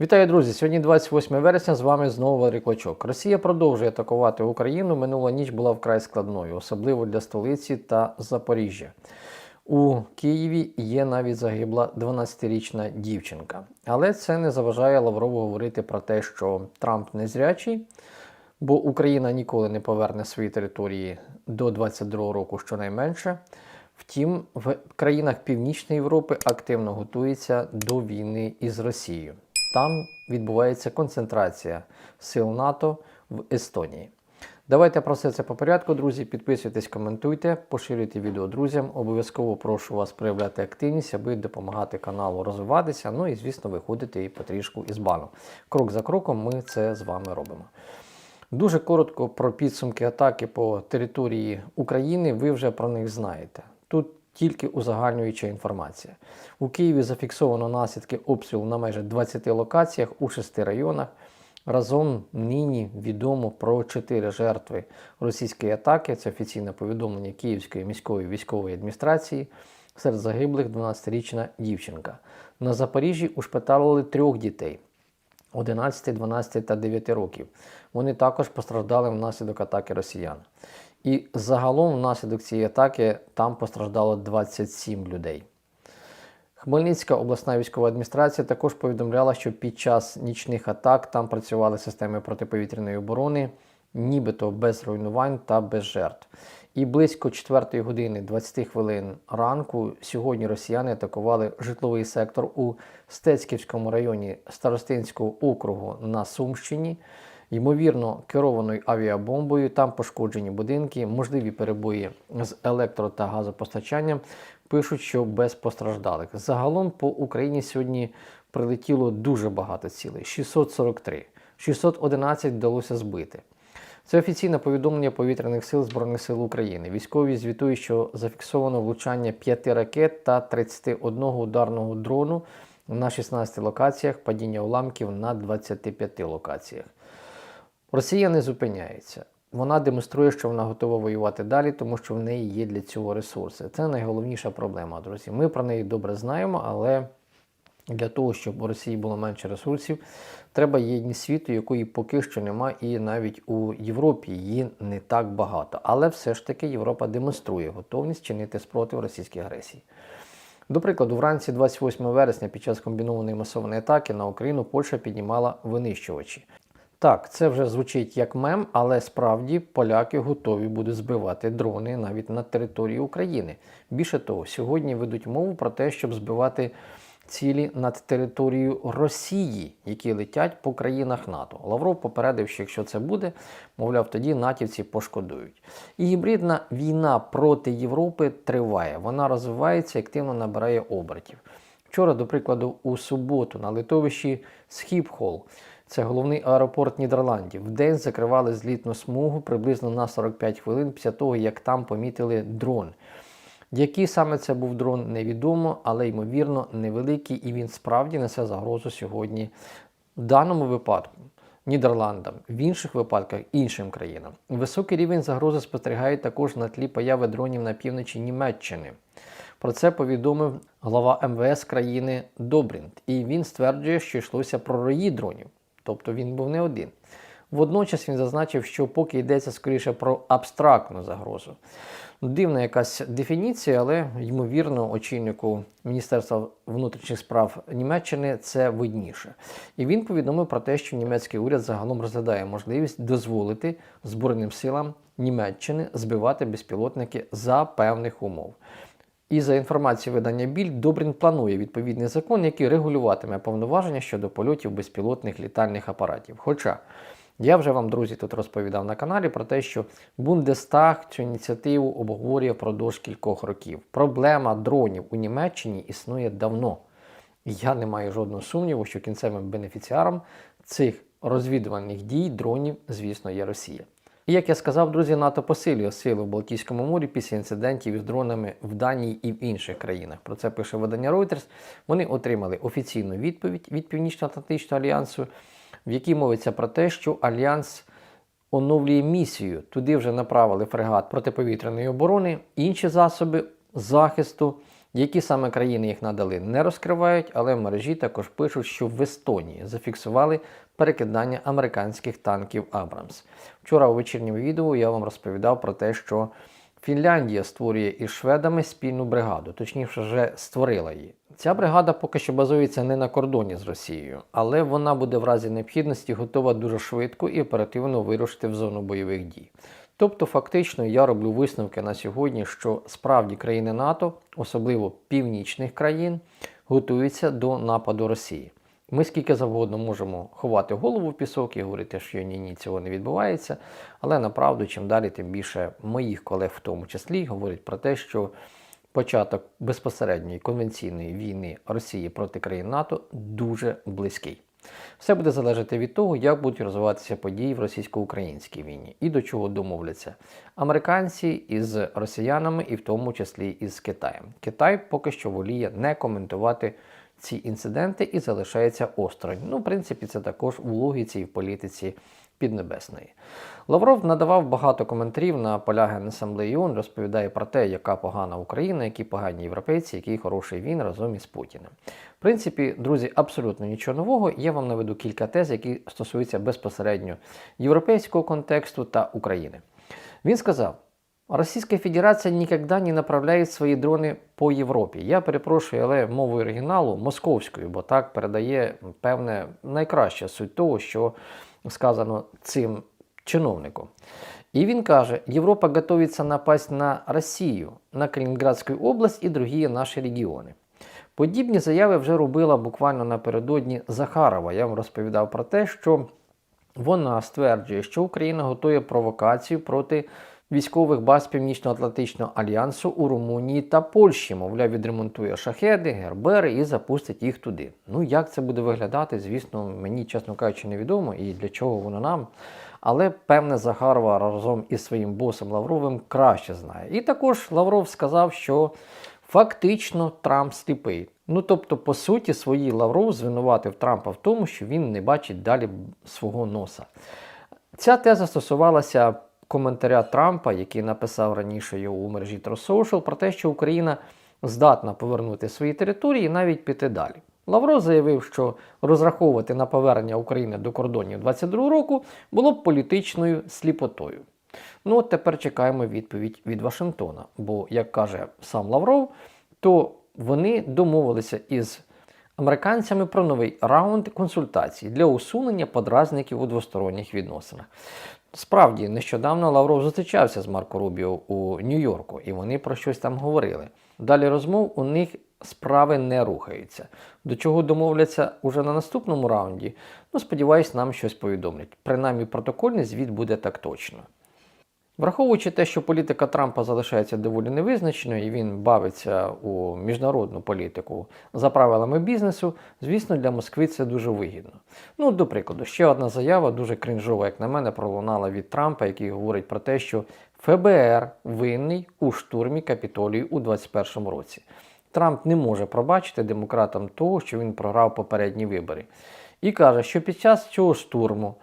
Вітаю, друзі! Сьогодні 28 вересня. З вами знову Валерій Клочок. Росія продовжує атакувати Україну. Минула ніч була вкрай складною, особливо для столиці та Запоріжжя. У Києві є навіть загибла 12-річна дівчинка. Але це не заважає Лаврову говорити про те, що Трамп незрячий, бо Україна ніколи не поверне свої території до 22 року щонайменше. Втім, в країнах Північної Європи активно готується до війни із Росією. Там відбувається концентрація сил НАТО в Естонії. Давайте про все це по порядку, друзі. Підписуйтесь, коментуйте, поширюйте відео друзям. Обов'язково прошу вас проявляти активність, аби допомагати каналу розвиватися. Ну і, звісно, виходити і потрішку із бану. Крок за кроком ми це з вами робимо. Дуже коротко про підсумки атаки по території України. Ви вже про них знаєте. Тут тільки узагальнююча інформація. У Києві зафіксовано наслідки обстрілу на майже 20 локаціях у 6 районах. Разом нині відомо про 4 жертви російської атаки. Це офіційне повідомлення Київської міської військової адміністрації. Серед загиблих 12-річна дівчинка. На Запоріжжі ушпиталили трьох дітей 11, 12 та 9 років. Вони також постраждали внаслідок атаки росіян. І загалом внаслідок цієї атаки там постраждало 27 людей. Хмельницька обласна військова адміністрація також повідомляла, що під час нічних атак там працювали системи протиповітряної оборони, нібито без руйнувань та без жертв. І близько 4 години 20 хвилин ранку сьогодні росіяни атакували житловий сектор у Стецьківському районі Старостинського округу на Сумщині. Ймовірно, керованою авіабомбою там пошкоджені будинки, можливі перебої з електро та газопостачанням. Пишуть, що без постраждалих. Загалом по Україні сьогодні прилетіло дуже багато цілей 643, 611 вдалося збити. Це офіційне повідомлення повітряних сил Збройних сил України. Військові звітують, що зафіксовано влучання 5 ракет та 31 ударного дрону на 16 локаціях, падіння уламків на 25 локаціях. Росія не зупиняється. Вона демонструє, що вона готова воювати далі, тому що в неї є для цього ресурси. Це найголовніша проблема, друзі. Ми про неї добре знаємо, але для того, щоб у Росії було менше ресурсів, треба єдність світу, якої поки що немає, і навіть у Європі її не так багато. Але все ж таки Європа демонструє готовність чинити спротив російській агресії. До прикладу, вранці 28 вересня під час комбінованої масованої атаки на Україну Польща піднімала винищувачі. Так, це вже звучить як мем, але справді поляки готові будуть збивати дрони навіть на території України. Більше того, сьогодні ведуть мову про те, щоб збивати цілі над територією Росії, які летять по країнах НАТО. Лавров попередив, що якщо це буде, мовляв, тоді натівці пошкодують. І гібридна війна проти Європи триває. Вона розвивається і активно набирає обертів. Вчора, до прикладу, у суботу на литовищі Схіпхол. Це головний аеропорт Нідерландів. Вдень закривали злітну смугу приблизно на 45 хвилин після того, як там помітили дрон. Який саме це був дрон, невідомо, але ймовірно невеликий, і він справді несе загрозу сьогодні в даному випадку. Нідерландам, в інших випадках іншим країнам. Високий рівень загрози спостерігають також на тлі появи дронів на півночі Німеччини. Про це повідомив глава МВС країни Добрінт, і він стверджує, що йшлося про рої дронів, тобто він був не один. Водночас він зазначив, що поки йдеться скоріше про абстрактну загрозу. Дивна якась дефініція, але ймовірно, очільнику Міністерства внутрішніх справ Німеччини це видніше. І він повідомив про те, що німецький уряд загалом розглядає можливість дозволити Збройним силам Німеччини збивати безпілотники за певних умов. І за інформацією видання Біль, Добрін планує відповідний закон, який регулюватиме повноваження щодо польотів безпілотних літальних апаратів. Хоча я вже вам, друзі, тут розповідав на каналі про те, що Бундестаг цю ініціативу обговорює впродовж кількох років. Проблема дронів у Німеччині існує давно. Я не маю жодного сумніву, що кінцевим бенефіціаром цих розвідувальних дій дронів, звісно, є Росія. І як я сказав, друзі, НАТО посилює сили в Балтійському морі після інцидентів із дронами в Данії і в інших країнах. Про це пише видання Reuters. Вони отримали офіційну відповідь від Північно-Атлантичного альянсу, в якій мовиться про те, що альянс оновлює місію. Туди вже направили фрегат протиповітряної оборони, інші засоби захисту Які саме країни їх надали, не розкривають, але в мережі також пишуть, що в Естонії зафіксували перекидання американських танків Абрамс. Вчора у вечірньому відео я вам розповідав про те, що Фінляндія створює із шведами спільну бригаду, точніше, вже створила її. Ця бригада поки що базується не на кордоні з Росією, але вона буде в разі необхідності готова дуже швидко і оперативно вирушити в зону бойових дій. Тобто, фактично, я роблю висновки на сьогодні, що справді країни НАТО, особливо північних країн, готуються до нападу Росії. Ми скільки завгодно можемо ховати голову в пісок і говорити, що ні, ні, цього не відбувається. Але направду, чим далі, тим більше моїх колег, в тому числі, говорять про те, що початок безпосередньої конвенційної війни Росії проти країн НАТО дуже близький. Все буде залежати від того, як будуть розвиватися події в російсько-українській війні і до чого домовляться американці із росіянами, і в тому числі із Китаєм. Китай поки що воліє не коментувати ці інциденти і залишається осторонь. Ну, в принципі, це також у логіці і в політиці Піднебесної. Лавров надавав багато коментарів на поля Генасамблеї ООН, розповідає про те, яка погана Україна, які погані європейці, який хороший він разом із Путіним. В принципі, друзі, абсолютно нічого нового. Я вам наведу кілька тез, які стосуються безпосередньо європейського контексту та України. Він сказав. Российская Федерация никогда не направляет свої дрони по Європі. Я перепрошую, але мовою оригіналу московською, бо так передає певне найкраща суть того, що сказано цим чиновником. І він каже: Європа готується напасть на Росію, на Калінінградську область і другі наші регіони. Подібні заяви вже робила буквально напередодні Захарова. Я вам розповідав про те, що вона стверджує, що Україна готує провокацію проти військових баз Північно-Атлантичного альянсу у Румунії та Польщі, мовляв, відремонтує шахеди, гербери і запустить їх туди. Ну як це буде виглядати, звісно, мені, чесно кажучи, невідомо і для чого воно нам. Але певне Захарова разом із своїм босом Лавровим краще знає. І також Лавров сказав, що фактично Трамп сліпий. Ну тобто, по суті, свої Лавров звинуватив Трампа в тому, що він не бачить далі свого носа. Ця теза стосувалася коментаря Трампа, який написав раніше його у мережі True про те, що Україна здатна повернути свої території і навіть піти далі. Лавров заявив, що розраховувати на повернення України до кордонів 22 року було б політичною сліпотою. Ну от тепер чекаємо відповідь від Вашингтона. Бо, як каже сам Лавров, то вони домовилися із американцями про новий раунд консультацій для усунення подразників у двосторонніх відносинах. Справді, нещодавно Лавров зустрічався з Марко Рубіо у Нью-Йорку, і вони про щось там говорили. Далі розмов у них справи не рухаються. До чого домовляться уже на наступному раунді, ну сподіваюсь, нам щось повідомлять. Принаймні, протокольний звіт буде так точно. Враховуючи те, що політика Трампа залишається доволі невизначеною і він бавиться у міжнародну політику за правилами бізнесу, звісно, для Москви це дуже вигідно. Ну, до прикладу, ще одна заява, дуже кринжова, як на мене, пролунала від Трампа, який говорить про те, що ФБР винний у штурмі капітолію у 2021 році. Трамп не може пробачити демократам того, що він програв попередні вибори. І каже, що під час цього штурму.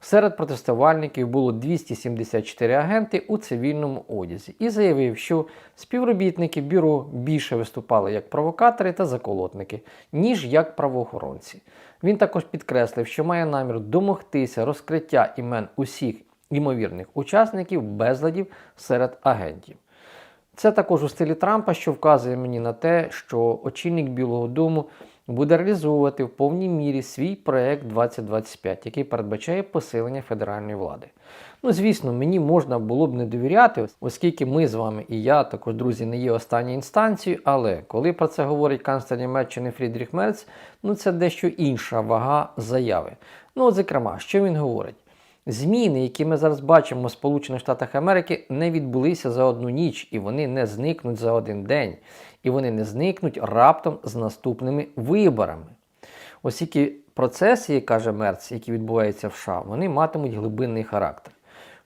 Серед протестувальників було 274 агенти у цивільному одязі і заявив, що співробітники бюро більше виступали як провокатори та заколотники, ніж як правоохоронці. Він також підкреслив, що має намір домогтися розкриття імен усіх ймовірних учасників безладів серед агентів. Це також у стилі Трампа, що вказує мені на те, що очільник Білого Дому буде реалізовувати в повній мірі свій проект 2025, який передбачає посилення федеральної влади. Ну, звісно, мені можна було б не довіряти, оскільки ми з вами і я, також друзі, не є останньою інстанцією. Але коли про це говорить канцлер Німеччини Фрідріх Мерц, ну це дещо інша вага заяви. Ну, от, зокрема, що він говорить? Зміни, які ми зараз бачимо в Сполучених Штатах Америки, не відбулися за одну ніч, і вони не зникнуть за один день, і вони не зникнуть раптом з наступними виборами. Оскільки процеси, як каже Мерц, які відбуваються в США, вони матимуть глибинний характер.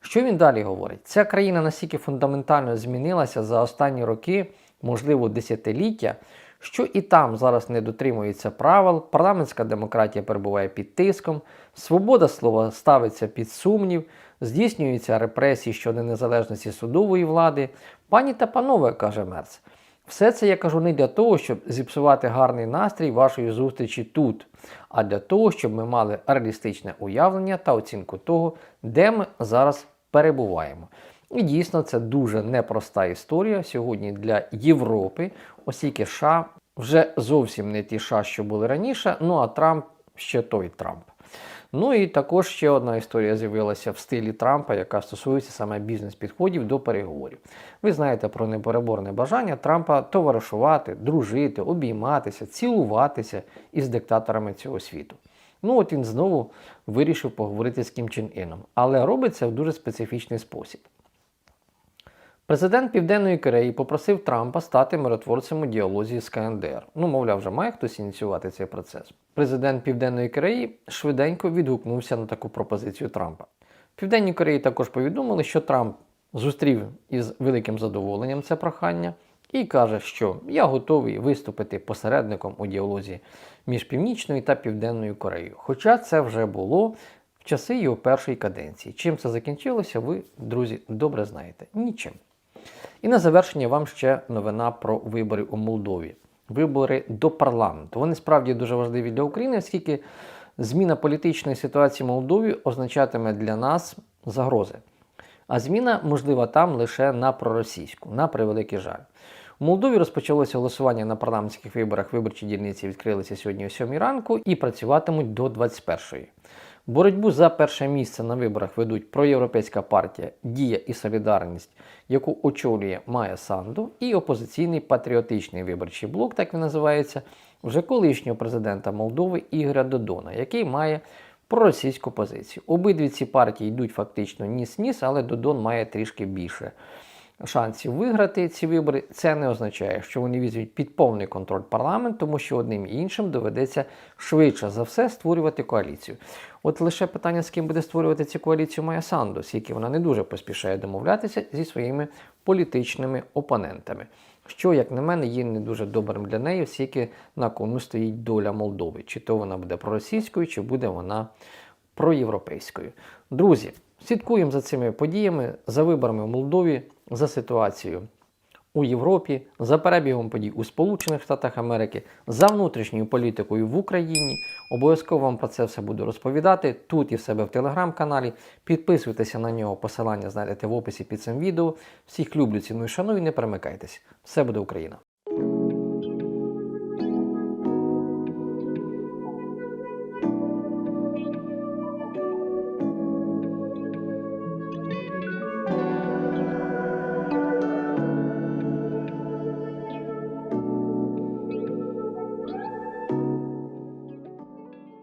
Що він далі говорить? Ця країна настільки фундаментально змінилася за останні роки, можливо, десятиліття, що і там зараз не дотримується правил, парламентська демократія перебуває під тиском, свобода слова ставиться під сумнів, здійснюються репресії щодо незалежності судової влади. Пані та панове, каже Мерц, Все це я кажу не для того, щоб зіпсувати гарний настрій вашої зустрічі тут, а для того, щоб ми мали реалістичне уявлення та оцінку того, де ми зараз перебуваємо. І дійсно це дуже непроста історія сьогодні для Європи, оскільки США вже зовсім не ті США, що були раніше. Ну а Трамп ще той Трамп. Ну і також ще одна історія з'явилася в стилі Трампа, яка стосується саме бізнес-підходів до переговорів. Ви знаєте про непереборне бажання Трампа товаришувати, дружити, обійматися, цілуватися із диктаторами цього світу. Ну от він знову вирішив поговорити з Кім Чен Іном, але робить це в дуже специфічний спосіб. Президент Південної Кореї попросив Трампа стати миротворцем у діалозі з КНДР. Ну, мовляв, вже має хтось ініціювати цей процес. Президент Південної Кореї швиденько відгукнувся на таку пропозицію Трампа. В Південній Кореї також повідомили, що Трамп зустрів із великим задоволенням це прохання і каже, що я готовий виступити посередником у діалозі між Північною та Південною Кореєю. Хоча це вже було в часи його першої каденції. Чим це закінчилося, ви, друзі, добре знаєте. Нічим. І на завершення вам ще новина про вибори у Молдові. Вибори до парламенту. Вони справді дуже важливі для України, оскільки зміна політичної ситуації в Молдові означатиме для нас загрози. А зміна можлива там лише на проросійську, на превеликий жаль. У Молдові розпочалося голосування на парламентських виборах. Виборчі дільниці відкрилися сьогодні о 7 ранку і працюватимуть до 21-ї. Боротьбу за перше місце на виборах ведуть проєвропейська партія Дія і Солідарність, яку очолює Майя Санду, і опозиційний патріотичний виборчий блок, так він називається, вже колишнього президента Молдови Ігоря Додона, який має проросійську позицію. Обидві ці партії йдуть фактично ніс-ніс, але Додон має трішки більше шансів виграти ці вибори. Це не означає, що вони візьмуть під повний контроль парламент, тому що одним і іншим доведеться швидше за все створювати коаліцію. От лише питання, з ким буде створювати цю коаліцію Майя Санду, оскільки вона не дуже поспішає домовлятися зі своїми політичними опонентами. Що, як на мене, є не дуже добрим для неї, оскільки на кону стоїть доля Молдови. Чи то вона буде проросійською, чи буде вона проєвропейською. Друзі, слідкуємо за цими подіями, за виборами в Молдові, за ситуацією у Європі, за перебігом подій у Сполучених Штатах Америки, за внутрішньою політикою в Україні. Обов'язково вам про це все буду розповідати тут і в себе в телеграм-каналі. Підписуйтеся на нього, посилання знайдете в описі під цим відео. Всіх люблю, ціную, шаную, не перемикайтесь. Все буде Україна!